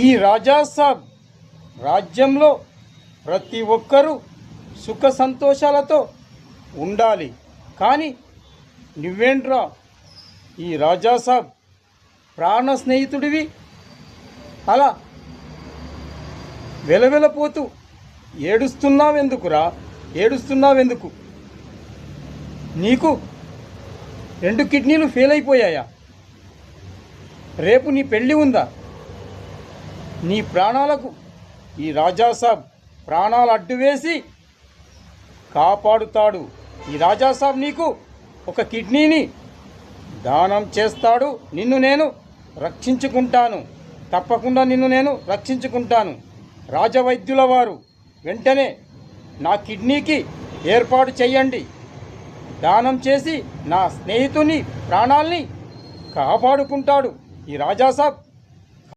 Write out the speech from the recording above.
ఈ రాజాసాబ్ రాజ్యంలో ప్రతి ఒక్కరూ సుఖ సంతోషాలతో ఉండాలి. కానీ నువ్వేంట్రా? ఈ రాజాసాబ్ ప్రాణ స్నేహితుడివి? అలా వెలవెలపోతూ ఏడుస్తున్నావెందుకురా? ఏడుస్తున్నావెందుకు? నీకు రెండు కిడ్నీలు ఫెయిల్ అయిపోయాయా రేపు నీ పెళ్ళి ఉందా? నీ ప్రాణాలకు ఈ రాజాసాబ్ ప్రాణాలు అడ్డు వేసి కాపాడుతాడు. ఈ రాజాసాబ్ నీకు ఒక కిడ్నీని దానం చేస్తాడు. నిన్ను నేను రక్షించుకుంటాను. తప్పకుండా నిన్ను నేను రక్షించుకుంటాను. రాజవైద్యుల వారు వెంటనే నా కిడ్నీకి ఏర్పాటు చేయండి దానం చేసి నా స్నేహితుని ప్రాణాల్ని కాపాడుకుంటాడు ఈ రాజాసాబ్.